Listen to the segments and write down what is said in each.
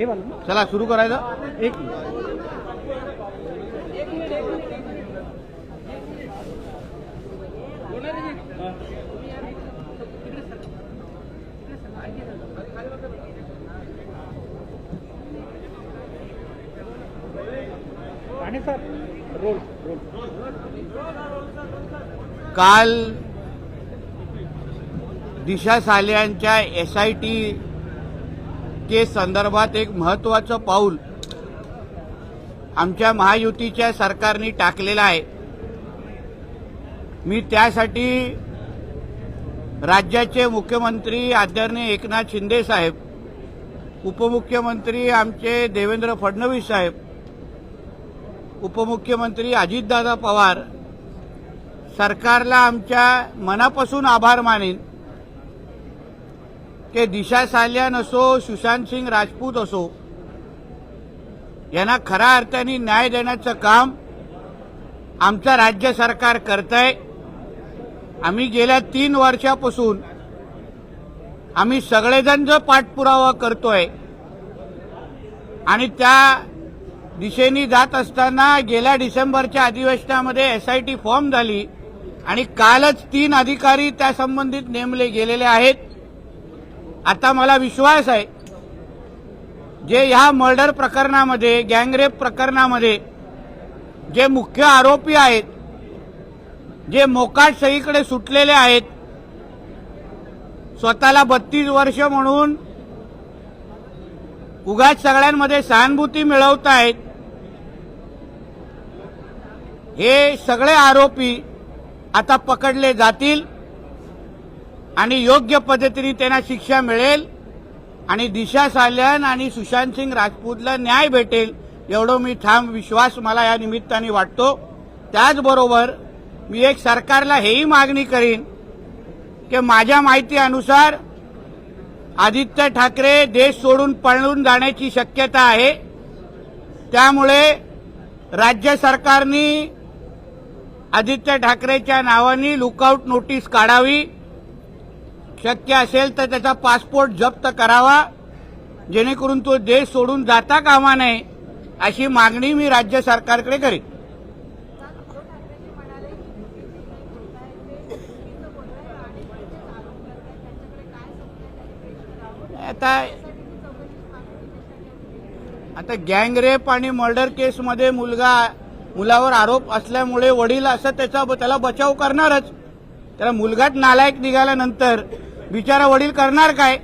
हे वाला? चला सुरू करायचं. एक काल दिशा सालियांच्या एस आय टी केस संदर्भात एक महत्वाचं पाऊल आमच्या महायुतीच्या सरकारने टाकलेलं आहे. मी त्यासाठी राज्याचे मुख्यमंत्री आदरणीय एकनाथ शिंदे साहेब उपमुख्यमंत्री आमचे देवेंद्र फडणवीस साहेब उपमुख्यमंत्री अजितदादा पवार सरकारला आमच्या मनापासून आभार मानेन. की दिशा सालियान असो सुशांत सिंग राजपूत असो. यांना खऱ्या अर्थाने न्याय देण्याचं काम आमचं राज्य सरकार करत आहे आम्ही गेल्या तीन वर्षापासून आम्ही सगळेजण जो पाठपुरावा करतोय आणि त्या दिशेने जात असताना गेल्या डिसेंबरच्या अधिवेशनामध्ये एसआयटी फॉर्म झाली आणि कालच तीन अधिकारी त्या संबंधित नेमले गेलेले आहेत. आता मला विश्वास आहे जे ह्या मर्डर प्रकरणामध्ये गँगरेप प्रकरणामध्ये जे मुख्य आरोपी आहेत जे मोकाट सईकडे सुटलेले आहेत स्वतःला बत्तीस वर्ष म्हणून उगाच सगळ्यांमध्ये सहानुभूती मिळवत आहेत हे सगळे आरोपी आता पकडले जातील. आणि योग्य पद्धतीने त्यांना शिक्षा मिळेल आणि दिशा साल्यान आणि सुशांत सिंग राजपूतला न्याय भेटेल एवढं मी ठाम विश्वास मला या निमित्ताने वाटतो. त्याचबरोबर मी एक सरकारला हेही मागणी करीन की माझ्या माहितीनुसार आदित्य ठाकरे देश सोडून पळून जाण्याची शक्यता आहे. त्यामुळे राज्य सरकारने आदित्य ठाकरेच्या नावाने लुकआउट नोटीस काढावी. शक्य असेल तर त्याचा पासपोर्ट जप्त करावा जेणेकरून तो देश सोडून जाता कामा नये अशी मागणी मी राज्य सरकारकडे करीन आता आता गँगरेप आणि मर्डर केसमध्ये मुलगा मुलावर आरोप असल्यामुळे वडील असं त्याचा त्याला बचाव करणारच. त्याला मुलगाच नालायक निघाल्यानंतर बिचारा वडील करणार काय?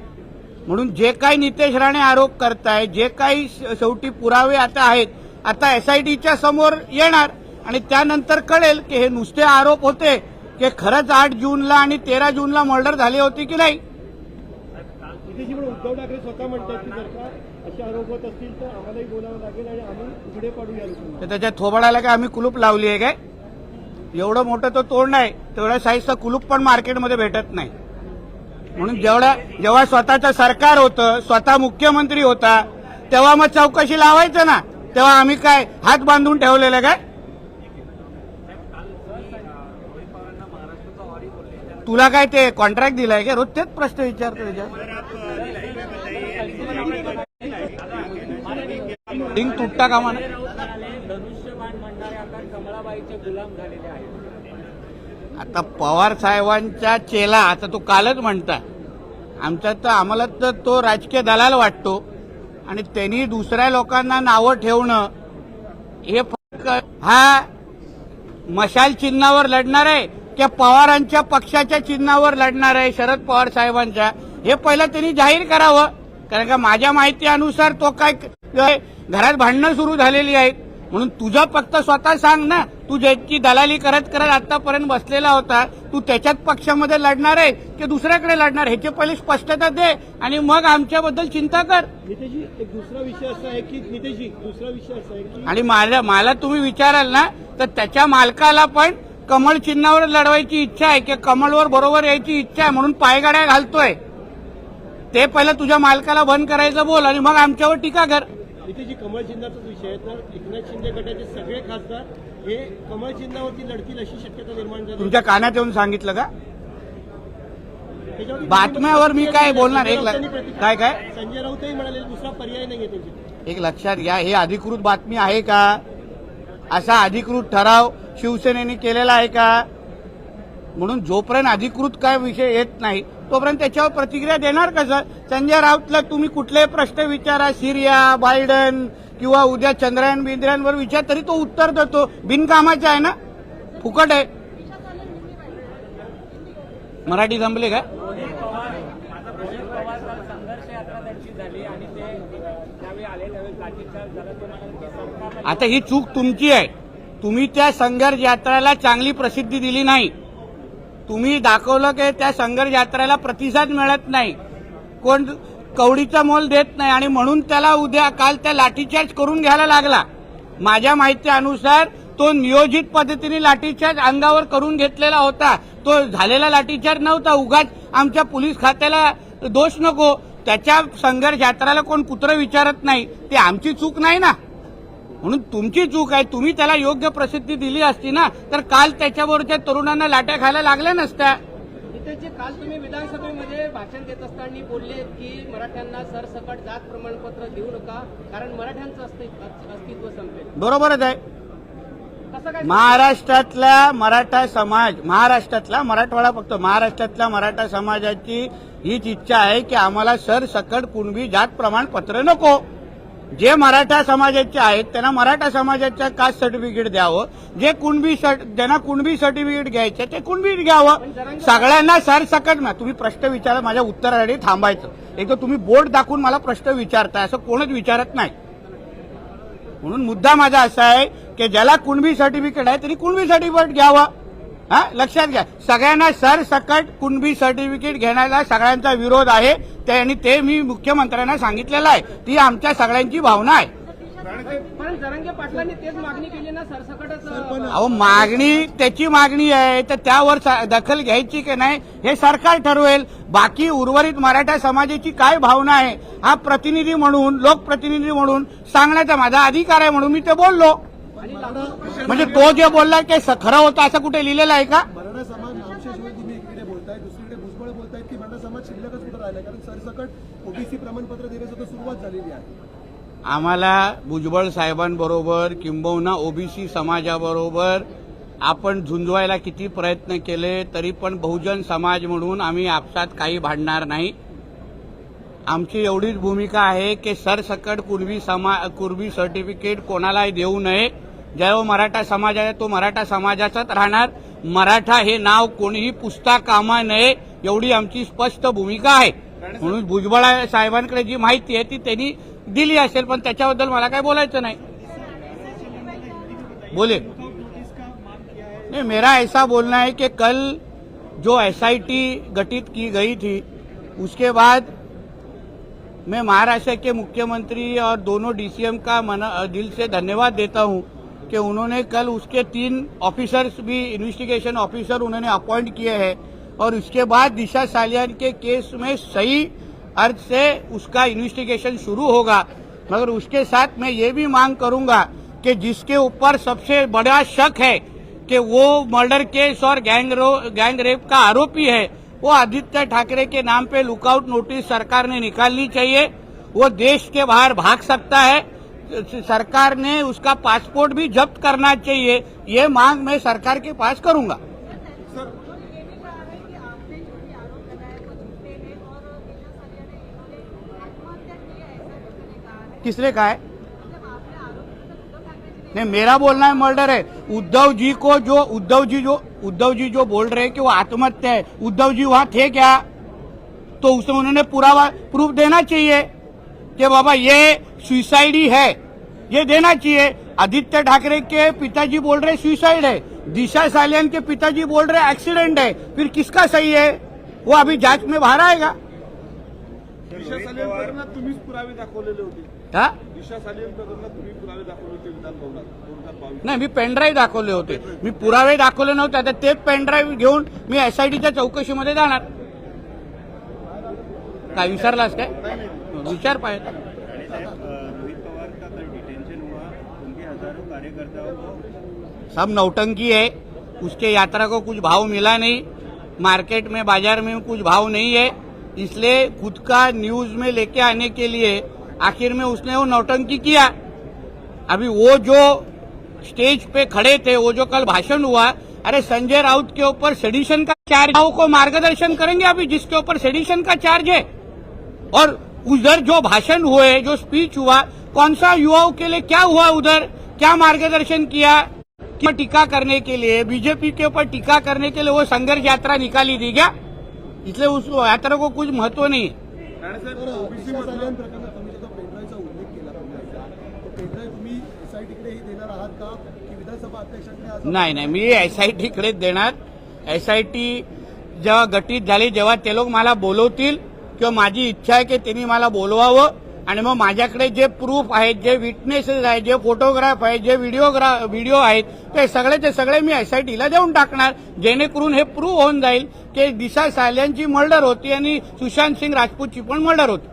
म्हणून जे काही नितेश राणे आरोप करताय जे काही शेवटी पुरावे आता आहेत आता एसआयटीच्या समोर येणार. आणि त्यानंतर कळेल की हे नुसते आरोप होते की खरंच आठ जूनला आणि तेरा जूनला मर्डर झाली होती की नाही? नितीशजी पण उद्धव ठाकरे स्वतः म्हणतात की जर का असे आरोप होत असतील तर आम्हालाही बोलावं लागेल आणि आम्ही उघडे पाडू या लोकांना. तर त्याच्या थोबाडाला काय आम्ही कुलूप लावली आहे काय? एवढं मोठं तो तोंड आहे तेवढ्या साईजचं कुलूप पण मार्केटमध्ये भेटत नाही. म्हणून जेवढा जेव्हा स्वतःचं सरकार होतं स्वतः मुख्यमंत्री होता तेव्हा मग चौकशी लावायचं ना. तेव्हा आम्ही काय हात बांधून ठेवलेलं काय? तुला काय ते कॉन्ट्रॅक्ट दिलाय का रोज तेच प्रश्न विचारतो त्याच्यात लिंक तुटता कामा धनुष्यबाण म्हणणारे आता पवार साहेबांचा चेला आता तो कालच म्हणता आमचा तर आम्हाला तर तो राजकीय दलाल वाटतो. आणि त्यांनी दुसऱ्या लोकांना नावं ठेवणं हे हा मशाल चिन्हावर लढणार आहे की पवारांच्या पक्षाच्या चिन्हावर लढणार आहे शरद पवार साहेबांच्या. हे पहिलं त्यांनी जाहीर करावं. कारण का माझ्या माहितीनुसार तो काय घरात भांडणं सुरू झालेली आहेत. म्हणून तुझं फक्त स्वतः सांग ना. तू ज्याची दलाली करत करत आतापर्यंत बसलेला होता तू त्याच्याच पक्षामध्ये लढणार आहे की दुसऱ्याकडे लढणार? ह्याची पहिली स्पष्टता दे आणि मग आमच्याबद्दल चिंता कर. नितेशजी एक दुसरा विषय असा आहे की नितेशजी दुसरा विषय असा आहे की आणि मला मला तुम्ही विचाराल ना तर त्याच्या मालकाला पण कमळ चिन्हावर लढवायची इच्छा आहे की कमळवर बरोबर यायची इच्छा आहे म्हणून पायगाड्या घालतोय. ते पहिलं तुझ्या मालकाला बंद करायचं बोल आणि मग आमच्यावर टीका कर. इथे जी कमळ चिन्हाचाच विषय आहे तर एकनाथ शिंदे गटाचे सगळे खासदार हे कमळ चिन्हावरती लढतील अशी शक्यता निर्माण झाली. तुमच्या कानात येऊन सांगितलं का? त्याच्यावरती बातम्यावर मी काय बोलणार? एक संजय ला- राऊतांनी प्रतिक्रिया- काय- काय? संजय राऊतही म्हणाले दुसरा पर्याय नाहीये त्यांची. एक लक्षात घ्या हे अधिकृत बातमी आहे का? असा अधिकृत ठराव शिवसेनेने केलेला आहे का? म्हणून जोपर्यंत अधिकृत काय विषय येत नाही तोपर्यंत त्याच्यावर प्रतिक्रिया देणार कसं संजय राऊतला तुम्ही कुठलेही प्रश्न विचारा सिरिया बायडन किंवा उद्या चंद्रयान बिंद्रयांवर विचार तरी तो उत्तर देतो. बिनकामाचा आहे ना? फुकट आहे. मराठी जमले का? आता ही चूक तुमची आहे. तुम्ही त्या संघर्ष यात्रेला चांगली प्रसिद्धी दिली नाही. तुम्ही दाखवलं की त्या संघर्ष यात्रेला प्रतिसाद मिळत नाही. कोण कवडीचा मोल देत नाही आणि म्हणून त्याला उद्या काल त्या लाठीचार्ज करून घ्यायला लागला. माझ्या माहितीनुसार तो नियोजित पद्धतीने लाठीचार्ज अंगावर करून घेतलेला होता. तो झालेला लाठीचार्ज नव्हता. उगाच आमच्या पोलीस खात्याला दोष नको. त्याच्या संघर्ष यात्राला कोण कुत्र विचारत नाही. ते आमची चूक नाही ना? म्हणून तुमची चूक आहे. तुम्ही त्याला योग्य प्रसिद्धी दिली असती ना तर काल त्याच्याबरोबरच्या तरुणांना लाट्या खायला लागल्या नसत्या. जे काल तुम्ही विधानसभेमध्ये भाषण देत असताना बोलले की मराठ्यांना सरसकट जात प्रमाणपत्र देऊ नका कारण मराठ्यांचं अस्तित्व संपेल. बरोबरच आहे. महाराष्ट्रातल्या मराठा समाज महाराष्ट्रातला मराठवाडा फक्त महाराष्ट्रातल्या मराठा समाजाची हीच इच्छा आहे की आम्हाला सरसकट कुणबी जात प्रमाणपत्र नको. जे मराठा समाजाचे आहेत त्यांना मराठा समाजाच्या कास्ट सर्टिफिकेट द्यावं. जे कुणबी ज्यांना कुणबी सर्टिफिकेट घ्यायचं ते कुणबी घ्यावं. सगळ्यांना सरसकट ना तुम्ही प्रश्न विचारा माझ्या उत्तरासाठी थांबायचं. एक तर तुम्ही बोर्ड दाखवून मला प्रश्न विचारताय असं कोणच विचारत नाही. म्हणून मुद्दा माझा असा आहे की ज्याला कुणबी सर्टिफिकेट आहे त्यांनी कुणबी सर्टिफिकेट घ्यावं. हा लक्षात घ्या. सगळ्यांना सरसकट कुणबी सर्टिफिकेट घेण्याला सगळ्यांचा विरोध आहे. ते आणि ते मी मुख्यमंत्र्यांना सांगितलेलं आहे. ती आमच्या सगळ्यांची भावना आहे. पण जरंगे पाटलांनी तेच मागणी केली ना सरसकटच अहो मागणी त्याची मागणी आहे. तर त्यावर दखल घ्यायची की नाही हे सरकार ठरवेल. बाकी उर्वरित मराठा समाजाची काय भावना आहे? हा प्रतिनिधी म्हणून लोकप्रतिनिधी म्हणून सांगण्याचा माझा अधिकार आहे म्हणून मी ते बोललो. म्हणजे तो जे बोलला ते खरं होतं असं कुठे लिहिलेलं आहे का? मराठा समाज नामशेषवर तुम्ही एकीकडे बोलताय दुसरीकडे भुजबळ बोलतायत की मराठा समाज शिल्लकच कुठं राहिलाय? कारण सरसकट ओबीसी प्रमाणपत्र देण्याचं तर सुरुवात झालेली आहे. आम्हाला भुजबळ साहेबांबरोबर किंबहुना ओबीसी समाजाबरोबर आपण झुंजवायला किती प्रयत्न केले तरी पण बहुजन समाज म्हणून आम्ही आपसात काही भांडणार नाही. आमची एवढीच भूमिका आहे की सरसकट कुणबी समा कुणबी सर्टिफिकेट कोणालाही देऊ नये. जेव्हा मराठा समाज आहे तो मराठा समाजाचाच राहणार. मराठा हे नाव कोणीही पुसता कामा नये एवढी आमची स्पष्ट भूमिका आहे. म्हणून भुजबळ साहेबांकडे जी माहिती आहे ती त्यांनी दिली असेल पण त्याच्याबद्दल मला काय बोलायचं नाही. बोले. नहीं मेरा ऐसा बोलना है कि कल जो एसआईटी गठित की गई थी उसके बाद मैं महाराष्ट्र के मुख्यमंत्री और दोनों डीसीएम का मन, दिल से धन्यवाद देता हूं। कि उन्होंने कल उसके तीन ऑफिसर्स भी इन्वेस्टिगेशन ऑफिसर उन्होंने अपॉइंट किए हैं और उसके बाद दिशा सालियान के केस में सही अर्थ से उसका इन्वेस्टिगेशन शुरू होगा। मगर उसके साथ मैं ये भी मांग करूँगा कि जिसके ऊपर सबसे बड़ा शक है कि वो मर्डर केस और गैंग गैंग रेप का आरोपी है, वो आदित्य ठाकरे के नाम पे लुकआउट नोटिस सरकार ने निकालनी चाहिए। वो देश के बाहर भाग सकता है। सरकार ने उसका पासपोर्ट भी जब्त करना चाहिए ये मांग मैं सरकार के पास करूँगा। किसने कहा है? नहीं मेरा बोलना है मर्डर है। उद्धव जी को जो उद्धव जी जो उद्धव जी जो बोल रहे हैं कि वो आत्महत्या है उद्धव जी वहाँ थे क्या? तो उसमें उन्होंने पूरा प्रूफ देना चाहिए कि बाबा ये सुसाइड ही है। ये देना चाहिए। आदित्य ठाकरे के पिताजी बोल रहे सुसाइड है। दिशा सालियान के पिताजी बोल रहे एक्सीडेंट है। फिर किसका सही है? वो अभी जांच में बाहर आएगा। दिशा सालियन प्रकरणात तुम्हीच पुरावे दाखवलेले होते. हा? दिशा सालियन प्रकरणात तुम्ही पुरावे दाखवले होते विधान नाही मी पेनड्राईव्ह दाखवले होते. मी पुरावे दाखवले नव्हते. आता तेच पेनड्राईव्ह घेऊन मी एसआयटीच्या चौकशीमध्ये जाणार. काय विचारलास काय? विचार पाहिजे. सब नौटंकी है। उसके यात्रा को कुछ भाव मिला नहीं। मार्केट में, बाज़ार में कुछ भाव नहीं है। इसलिए खुद का न्यूज़ में लेके आने के लिए आखिर में उसने वो नौटंकी किया। अभी वो जो स्टेज पे खड़े थे, वो जो कल भाषण हुआ, अरे संजय राउत के ऊपर सेडिशन का चार्ज को मार्गदर्शन करेंगे अभी, जिसके ऊपर सेडिशन का चार्ज है। और उधर जो भाषण हुए, जो स्पीच हुआ, कौन सा युवाओं के लिए क्या हुआ उधर? क्या मार्गदर्शन किया? कि टीका करने के लिए? बीजेपी के ऊपर टीका करने के लिए वो संघर्ष यात्रा निकाली थी क्या? इसलिए उस यात्रा को कुछ महत्त्व नहीं है। नाही नाही मी एसआयटीकडेच देणार. एसआयटी जेव्हा गटीत झाली जेव्हा ते लोक मला बोलवतील किंवा माझी इच्छा आहे की त्यांनी मला बोलवावं. आणि मग माझ्याकडे जे प्रूफ आहेत जे विटनेसेस आहेत जे फोटोग्राफ आहेत जे व्हिडिओग्रा व्हिडिओ आहेत ते सगळे ते सगळे मी एसआयटीला देऊन टाकणार. जेणेकरून हे प्रूव्ह होऊन जाईल की दिशा साल्यांची मर्डर होती आणि सुशांत सिंग राजपूतची पण मर्डर होती.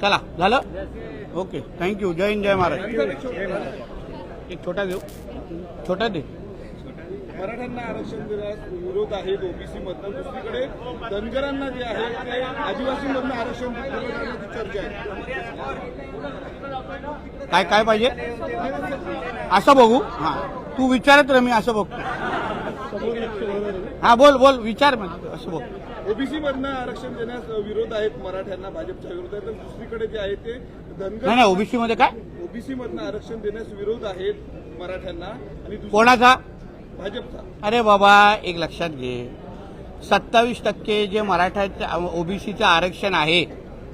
चला झालं? ओके थँक्यू जय हिंद जय महाराज. एक छोटा देऊ. छोटा दे. मराठ्यांना आरक्षण देण्यास विरोध आहेत ओबीसी मधनं. दुसरीकडे धनगरांना जे आहे ते आदिवासी मधनं आरक्षण दिलं जाण्याची चर्चा आहे. काय काय पाहिजे? असं बघू. हा. तू विचारत रह मी असं बघतो. हा बोल बोल विचार मग. असं बघ. ओबीसी मधनं आरक्षण देण्यास विरोध आहेत मराठ्यांना भाजपच्या विरोधात. तर दुसरीकडे जे आहे ते धनगर नाही ओबीसी मध्ये काय? ओबीसी मधनं आरक्षण देण्यास विरोध आहेत मराठ्यांना. आणि कोणाचा? भाजपचा. अरे बाबा एक लक्षात घे. सत्तावीस टक्के जे मराठा ओबीसीचं आरक्षण आहे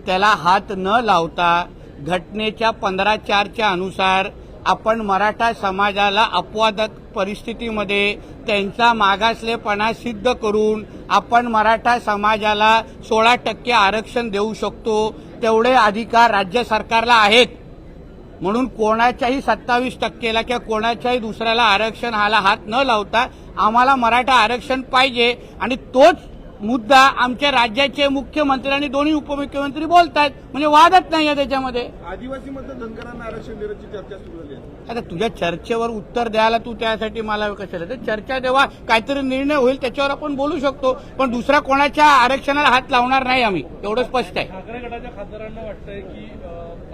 त्याला हात न लावता घटनेच्या पंधरा चारच्या अनुसार आपण मराठा समाजाला अपवादक परिस्थितीमध्ये त्यांचा मागासलेपणा सिद्ध करून आपण मराठा समाजाला सोळा टक्के आरक्षण देऊ शकतो तेवढे अधिकार राज्य सरकारला आहेत. म्हणून कोणाच्याही सत्तावीस टक्केला किंवा कोणाच्याही दुसऱ्याला आरक्षण हाला हात न लावता आम्हाला मराठा आरक्षण पाहिजे. आणि तोच मुद्दा आमच्या राज्याचे मुख्यमंत्री आणि दोन्ही उपमुख्यमंत्री बोलतात म्हणजे वादच नाही आहे त्याच्यामध्ये. आदिवासी धनगरांना आरक्षण देण्याची चर्चा सुरू झाली आहे. आता तुझ्या चर्चेवर उत्तर द्यायला तू त्यासाठी मला कशाला? तर चर्चा जेव्हा काहीतरी निर्णय होईल त्याच्यावर आपण बोलू शकतो. पण दुसऱ्या कोणाच्या आरक्षणाला हात लावणार नाही आम्ही. एवढं स्पष्ट आहे. ठाकरे गटाच्या खासदारांना वाटतंय की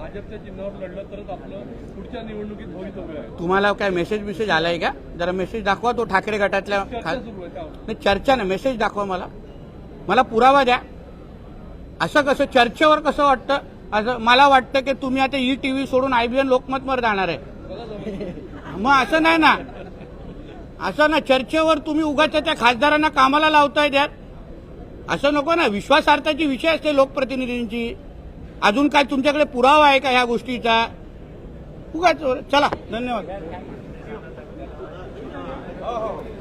भाजपच्या चिन्हावर लढलं तरच आपलं पुढच्या निवडणुकीत भवितव्य आहे तुम्हाला काय मेसेज बिसेज आलाय का? जरा मेसेज दाखवा तो ठाकरे गटातल्या नाही चर्चा नाही मेसेज दाखवा मला. मला पुरावा द्या. असं कसं चर्चेवर कसं वाटतं? असं मला वाटतं की तुम्ही आता ई टीव्ही सोडून आयबीएन लोकमतवर जाणार आहे. मग असं नाही ना. असं ना चर्चेवर तुम्ही उगाच त्या खासदारांना कामाला लावताय त्यात. असं नको ना विश्वासार्थाची विषय असते लोकप्रतिनिधींची. अजून काय तुमच्याकडे पुरावा आहे का ह्या गोष्टीचा? उगाच चला धन्यवाद. हो, हो.